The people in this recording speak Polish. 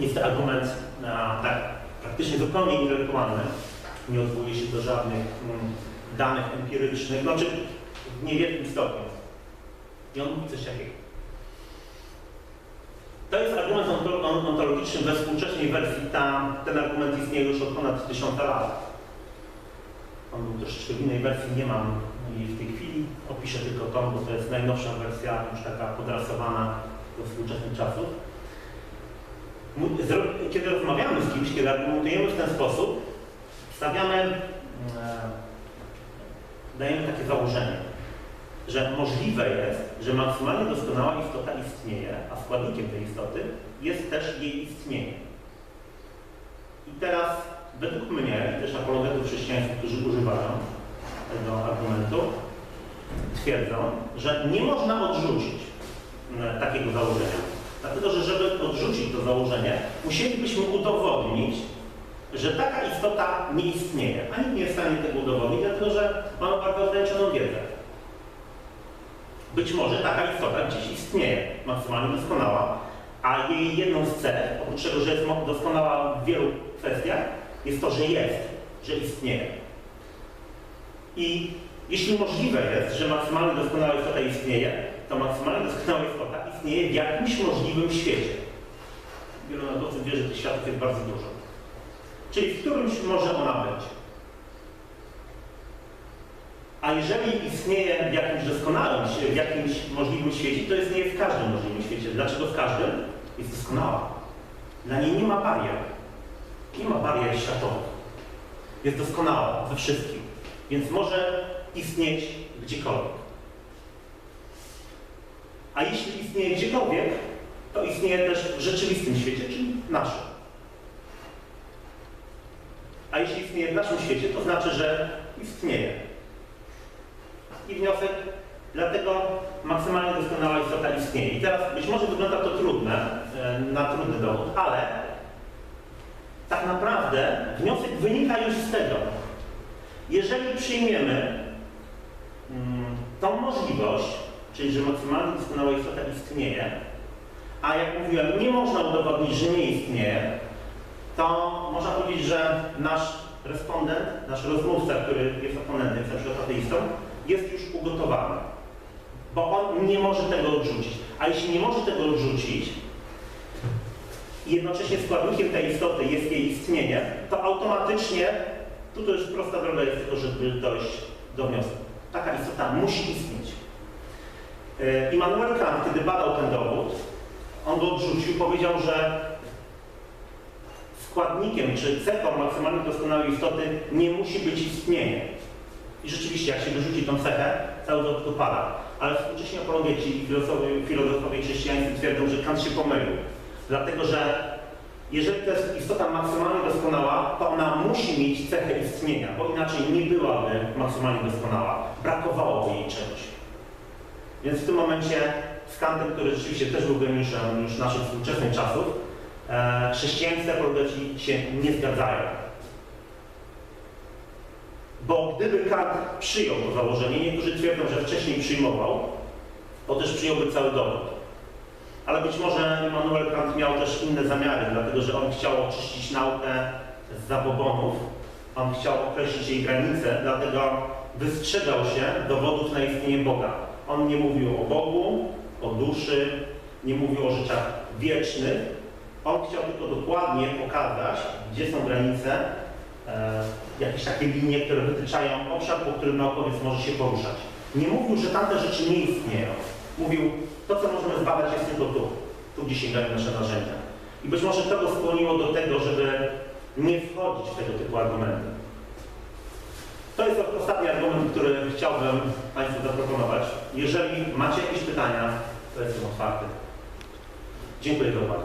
Jest to argument na, tak, praktycznie zupełnie intelektualny. Nie odwołuje się do żadnych mm, danych empirycznych, znaczy w niewielkim stopniu. I on mówi coś takiego. To jest argument onto- on- ontologiczny we współczesnej wersji. Ta, ten argument istnieje już od ponad tysiąca lat. On był troszeczkę w innej wersji, nie mam jej w tej chwili. Opiszę tylko tą, bo to jest najnowsza wersja, już taka podrasowana do współczesnych czasów. Kiedy rozmawiamy z kimś, kiedy argumentujemy w ten sposób, stawiamy, e, dajemy takie założenie, że możliwe jest, że maksymalnie doskonała istota istnieje, a składnikiem tej istoty jest też jej istnienie. I teraz według mnie, też apologetów chrześcijańskich, którzy używają tego argumentu, twierdzą, że nie można odrzucić e, takiego założenia. Dlatego, że żeby odrzucić to założenie, musielibyśmy udowodnić, że taka istota nie istnieje. A nikt nie jest w stanie tego udowodnić, dlatego że mamy bardzo ograniczoną wiedzę. Być może taka istota gdzieś istnieje, maksymalnie doskonała, a jej jedną z cech, oprócz tego, że jest doskonała w wielu kwestiach, jest to, że jest, że istnieje. I jeśli możliwe jest, że maksymalnie doskonała istota istnieje, to maksymalnie doskonała istota istnieje w jakimś możliwym świecie. Wielu naukowców wie, że tych światów jest bardzo dużo. Czyli w którymś może ona być. A jeżeli istnieje w jakimś doskonałym, w jakimś możliwym świecie, to istnieje w każdym możliwym świecie. Dlaczego w każdym? Jest doskonała. Dla niej nie ma barier. Nie ma barier światowych. Jest doskonała we wszystkim. Więc może istnieć gdziekolwiek. A jeśli istnieje gdziekolwiek, to istnieje też w rzeczywistym świecie, czyli naszym. A jeśli istnieje w naszym świecie, to znaczy, że istnieje. I wniosek, dlatego maksymalnie doskonała istota istnieje. I teraz być może wygląda to trudne, e, na trudny dowód, ale tak naprawdę wniosek wynika już z tego, jeżeli przyjmiemy mm, tą możliwość, czyli że maksymalnie doskonała istota istnieje, a jak mówiłem, nie można udowodnić, że nie istnieje, to można powiedzieć, że nasz respondent, nasz rozmówca, który jest oponentem, na przykład ateistą, jest już ugotowany. Bo on nie może tego odrzucić. A jeśli nie może tego odrzucić, jednocześnie składnikiem tej istoty jest jej istnienie, to automatycznie, tu to już prosta droga jest tylko, żeby dojść do wniosku. Taka istota musi istnieć. E, Immanuel Kant, kiedy badał ten dowód, on go odrzucił, powiedział, że składnikiem czy cechą maksymalnie doskonałej istoty nie musi być istnienie. I rzeczywiście, jak się wyrzuci tą cechę, cały dowód upada. Ale współcześni apologeci i filozofowie, filozofowie chrześcijańscy twierdzą, że Kant się pomylił. Dlatego, że jeżeli to jest istota maksymalnie doskonała, to ona musi mieć cechę istnienia, bo inaczej nie byłaby maksymalnie doskonała. Brakowałoby jej czegoś. Więc w tym momencie z Kantem, który rzeczywiście też był geniuszem już naszych współczesnych czasów, e, chrześcijańscy apologeci się nie zgadzają. Bo gdyby Kant przyjął to założenie, niektórzy twierdzą, że wcześniej przyjmował, to też przyjąłby cały dowód. Ale być może Immanuel Kant miał też inne zamiary, dlatego że on chciał oczyścić naukę z zabobonów, on chciał określić jej granice, dlatego wystrzegał się dowodów na istnienie Boga. On nie mówił o Bogu, o duszy, nie mówił o rzeczach wiecznych. On chciał tylko dokładnie pokazać, gdzie są granice, e, jakieś takie linie, które wytyczają obszar, po którym naukowiec może się poruszać. Nie mówił, że tamte rzeczy nie istnieją. Mówił, to co możemy zbadać jest tylko tu, tu gdzie sięgają nasze narzędzia. I być może to go skłoniło do tego, żeby nie wchodzić w tego typu argumenty. To jest ostatni argument, który chciałbym Państwu zaproponować. Jeżeli macie jakieś pytania, to jestem otwarty. Dziękuję za uwagę.